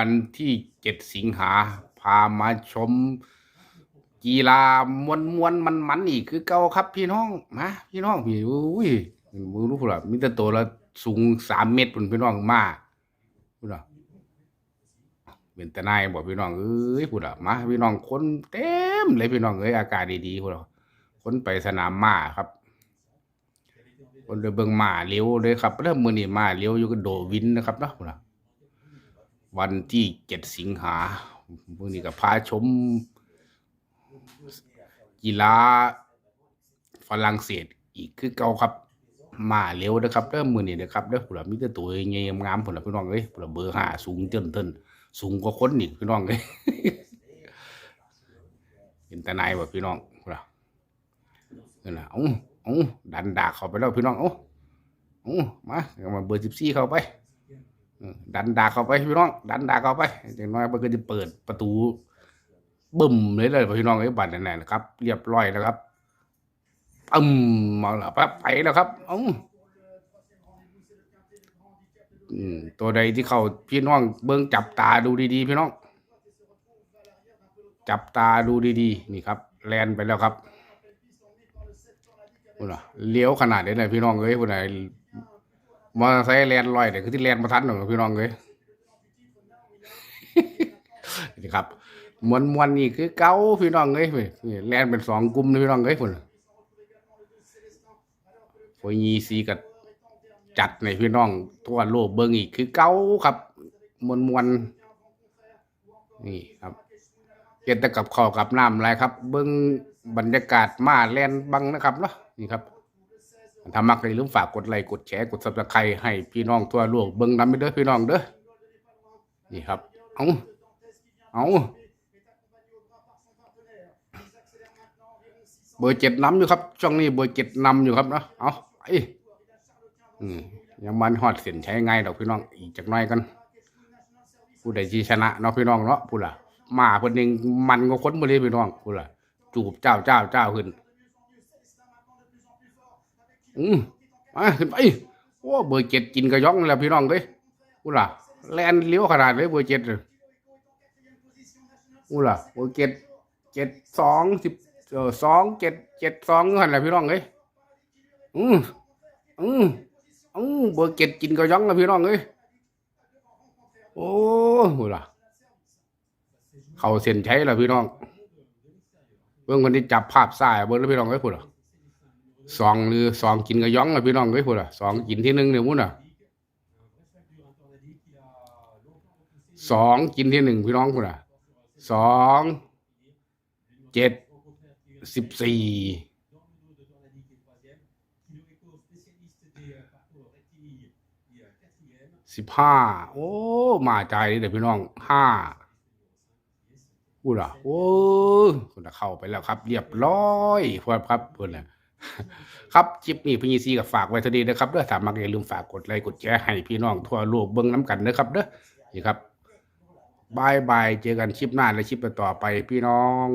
วันที่เจ็ดสิงหาพามาชม กีฬามวนมวนมันมันอีกคือเก่าครับพี่น้องมาพี่น้องพี่อุ้ยมือรู้พุ่นล่ะมีแต่ตัวละสูงสามเมตรพุ่นพี่น้องมาพุ่นล่ะเป็นตะนายบอกพี่น้องเอ้ยพุ่นล่ะมาพี่น้องคนเต็มเลยพี่น้องเอ้ยอากาศดีๆพุ่นล่ะคนไปสนามมาครับคนเดินเบิ่งมาเลี้ยวเลยครับเริ่มมือนี่มาเลี้ยวอยู่กับโดวินนะครับเนาะพุ่นล่ะ วันที่เจ็ดสิงหามือนี้ก็พาชม กีฬาฝรั่งเศสอีกคือเก่าครับ มาเร็วนะครับเริ่มมือนี่นะครับเด้อพุ่นละมีแต่ตัวใหญ่ๆงามๆพุ่นละพี่น้องเอ้ยพุ่นละเบอร์ห้าสูงเต้นเต้นสูงกว่าคนนี่พี่น้องเอ้ยเป็นตาหนายบ่พี่น้องพุ่นละนั่นะเอ้าเอ้าดันดากเข้าไปแล้วพี่น้องเอ้าเอ้ามาเอามาเบอร์สิบสี่เข้าไป ดันดาเข้าไปพี่น้อง ดันดาเข้าไปอย่างน้อยมันก็จะเปิดประตูบึ้มเลยเลยพี่น้องไอ้บัตรนั่นะครับ เรียบร้อยแล้วครับอึมมาแล้วปั๊บไปแล้วครับอืมตัวใดที่เขาพี่น้องเบิ้งจับตาดูดีๆ พี่น้อง จับตาดูดีๆ นี่ครับ แลนไปแล้วครับพุ่นน่ะเลี้ยวขนาดนี้เลยพี่น้องเอ้ยพุ่นน่ะ มอเตอร์ไซค์แลนลอยเดี๋ยวคือที่แลนมาทันหนึ่งพี่น้องเอ้ยนี่ครับมวนมวนนี่คือเก้าพี่น้องเอ้ยนี่แลนเป็นสองกลุ่มเลยพี่น้องเอ้ยพุ่นโฟยีซีกับจัดในพี่น้องทั่วโลกเบิ่งอีกคือเก้าครับมวนมวนนี่ครับเก็นแต่กับข้าวกับน้ำอะไรครับ เบิ่งบรรยากาศมาแลนบังนะครับเนาะนี่ครับ ถ้ามักอย่าลืมฝากกดไลค์กดแชร์กดซับสไครต์ให้พี่น้องทั่วโลกเบิ่งน้ำไปเด้อพี่น้องเด้อนี่ครับ เอาเอาเบอร์เจ็ดนำอยู่ครับ ช่วงนี้เบอร์เจ็ดนำอยู่ครับเนาะเอาไอืมยังมันฮอดเส้นใช้ไงดอกพี่น้องอีกจักหน่อยกันผู้ใดที่ชนะเนาะพี่น้องเนาะผู้ล่ะมาเพิ่นเองมันก็ค้นบ่เลยพี่น้องผู้ล่ะจูบเจ้าเจ้าเจ้าขึ้น อืมมาขึ้นไปโอ้เบอร์เจ็ดกินกระย่องแล้วพี่น้องเด้ยผู้ล่ะแลนเลี้ยวขนาดเลยเบอร์เจ็ดเลยผู้ล่ะเบอร์เจ็ดเจ็ดสองสิบเออสองเจ็ดเจ็ดสองหันแหละพี่น้องเอ้ยอืมอืมอืมเบอร์เจ็ดกินก็ย้องแล้วพี่น้องเอ้ยโอ้โหล่ะเขาเส้นใช้แล้วพี่น้องเบิ่งคนที่จับภาพซ้ายเบิ่งแล้วพี่น้องเอ้ยพูดล่ะ สองหรือสองกินก็ย้องแล้วพี่น้องเอ้ยพูดล่ะสองกินที่หนึ่งเนี่ยมุ้นอะสองกินที่หนึ่งพี่น้องพูดล่ะสองเจ็ดสิบสี่สิบห้าโอ้มาใจเดี๋ยวพี่น้องห้าพูดอะโอ้คุณเข้าไปแล้วครับ เรียบร้อยพอครับเพื่อนน่ะ ครับคลิปนี้พี่ยีซีกับฝากไว้เท่านี้นะครับเด้อถามักอย่าลืมฝากกดไลค์กดแชร์ให้พี่น้องทั่วโลกเบิ่งน้ำกันนะครับเด้อนี่ครับบายบายเจอกันคลิปหน้าและคลิปต่อไปพี่น้อง